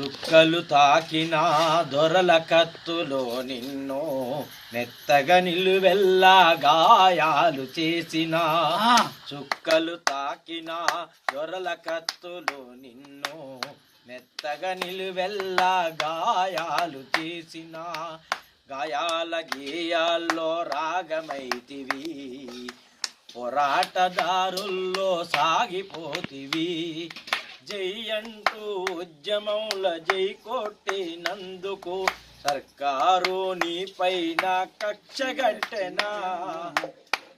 చుక్కలు తాకిన దొరల కత్తులో నిన్ను మెత్తగా నిలువెల్లా గాయాలు చేసిన. చుక్కలు తాకిన దొరల కత్తులో నిన్ను మెత్తగా నిలువెల్లా గాయాలు చేసిన. గాయాల గేయాల్లో రాగమైతివి పోరాటదారుల్లో సాగిపోతివి. జై అంటూ ఉద్యమంల జై కొట్టినందుకు సర్కారు నీపైన కక్షగట్టెనా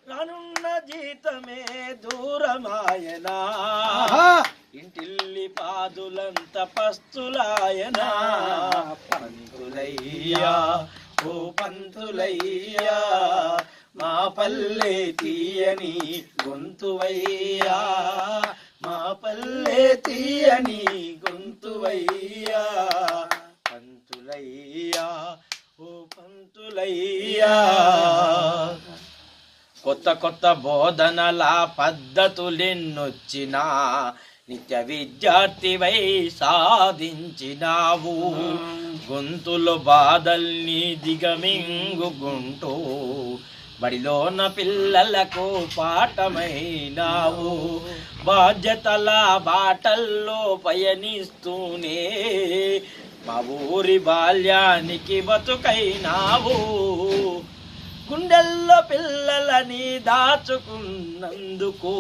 రానున్న జీతమే దూరమాయనా. ఇంటిల్లి పాదులంత పస్తులాయనా. పంతులయ్యా ఓ పంతులయ్యా మా పల్లె తీయని గొంతువయ్యా. మా పల్లె తీయని గొంతువయ్యా పంతులయ్యా ఓ పంతులయ్యా. కొత్త కొత్త బోధనల పద్ధతులెన్నొచ్చినా నిత్య విద్యార్థివై సాధించినావు. గొంతులు బాధల్ని దిగమింగుకుంటూ బడిలోన పిల్లలకు పాఠమైనావు. బాధ్యతల బాటల్లో పయనిస్తూనే మా ఊరి బాల్యానికి బతుకైనావు. గుండెల్లో పిల్లలని దాచుకున్నందుకు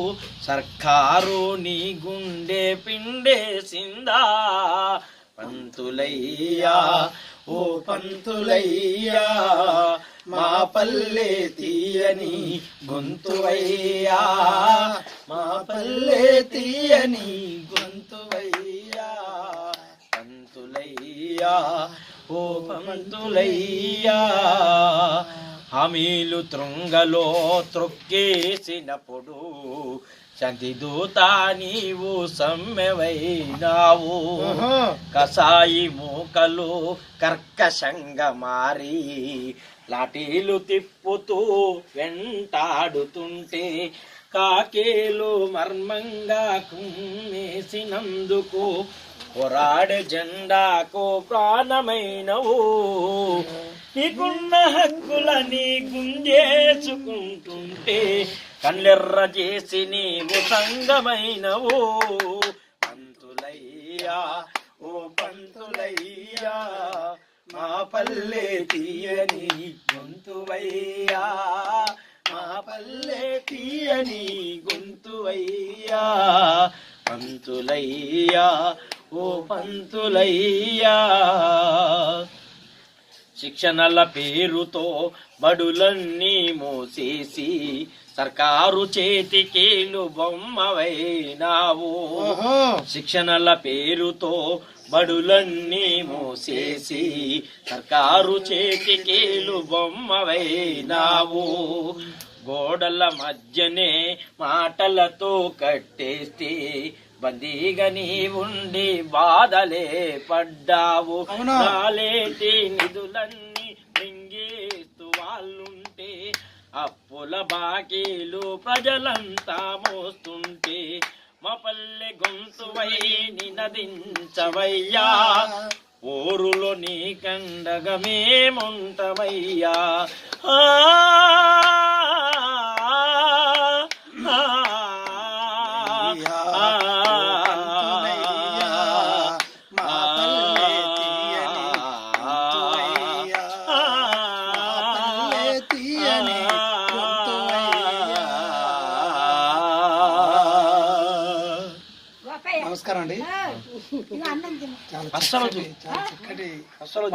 సర్కారు నీ గుండె పిండేసిందా. పంతులయ్యా ఓ పంతులయ్యా మా పల్లె తీయని గొంతువయ్యా. మా పల్లె తీయని గొంతువయ్యా. పంతులయ్యా ఓ పంతులయ్యా. హామీలు తృంగలో త్రొక్కేసినప్పుడు శాంతి దూత నీవు సమ్మెవైనావు. కసాయి మూకలు కర్కశంగా మారి లాఠీలు తిప్పుతూ వెంటాడుతుంటే కాకేలు మర్మంగా కుమ్మేసినందుకు పోరాడే జెండాకు ప్రాణమైనవు. నీకున్న హక్కులని గుంజేసుకుంటుంటే కళ్ళెర్ర చేసి నీవు సంగమైనవు పంతులయ్యా ఓ పంతులయ్యా మా పల్లె తీయని గొంతువయ్యా మా పల్లె తీయని గొంతువయ్యా పంతులయ్యా ఓ పంతులయ్యా. శిక్షణల పేరుతో బడులన్నీ మోసేసి సర్కారు చేతికేలు బొమ్మవైనావు. శిక్షణల పేరుతో బడులన్నీ మోసేసి సర్కారు చేతికేలు బొమ్మవైనావు. గోడల మధ్యనే మాటలతో కట్టేస్తే బందీగా నీ ఉండి బాధలే పడ్డావు? నాలేటి నిధులన్నీ మింగేస్తూ వాళ్ళుంటే అప్పుల బాకీలు ప్రజలంతా మోస్తుంటే మా పల్లె గొంతువై నినదించవయ్యా. ఊరులో నీ కండగా మేముంటమయ్యా అండి చాలా అస్సలు